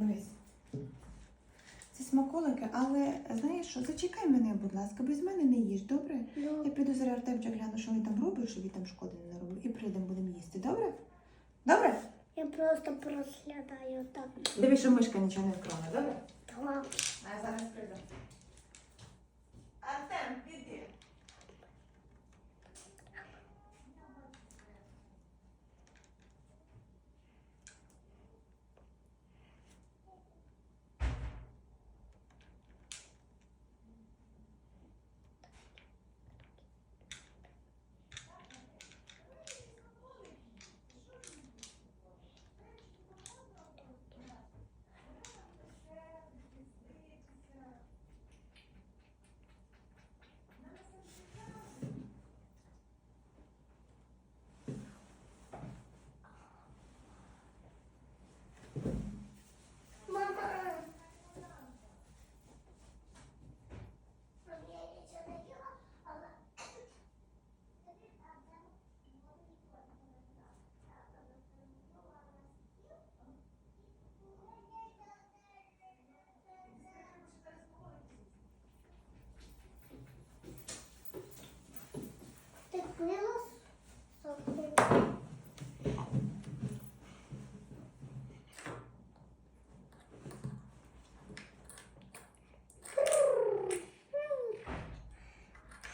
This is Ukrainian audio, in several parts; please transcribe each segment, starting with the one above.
Дивись. Це смаколики, але знаєш що, зачекай мене, будь ласка, без мене не їж, добре? Yeah. Я піду зараз Артемчик гляну, що він там робить, що він там шкоди не наробив. І прийдемо, будемо їсти, добре? Добре? я просто прослідаю так. Дивись, що мишка нічого не вкрала, добре? Два.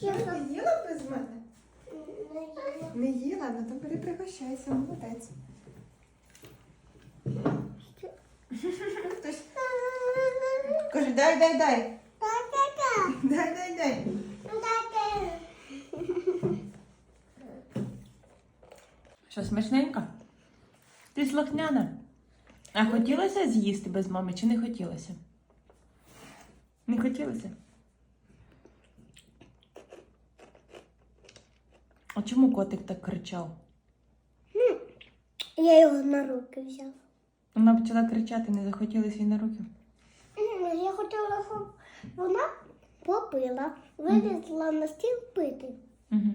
Що ти не їла без мене? Не їла. Не їла, ну то бери пригощайся, молодець. Хтось каже, дай, дай, дай. Дай, дай, дай. Що, смачненько? Ти слухняна. А хотілося з'їсти без мами чи не хотілося? Не хотілося? А чому котик так кричав? Я його на руки взяв. Вона почала кричати, не захотілося їй на руки. Я хотіла, щоб вона попила, вилізла на стіл пити. Угу.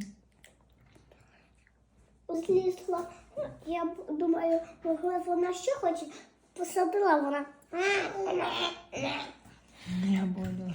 Злізла. Я думаю, могла вона що хоче, посадила вона. Я боюсь.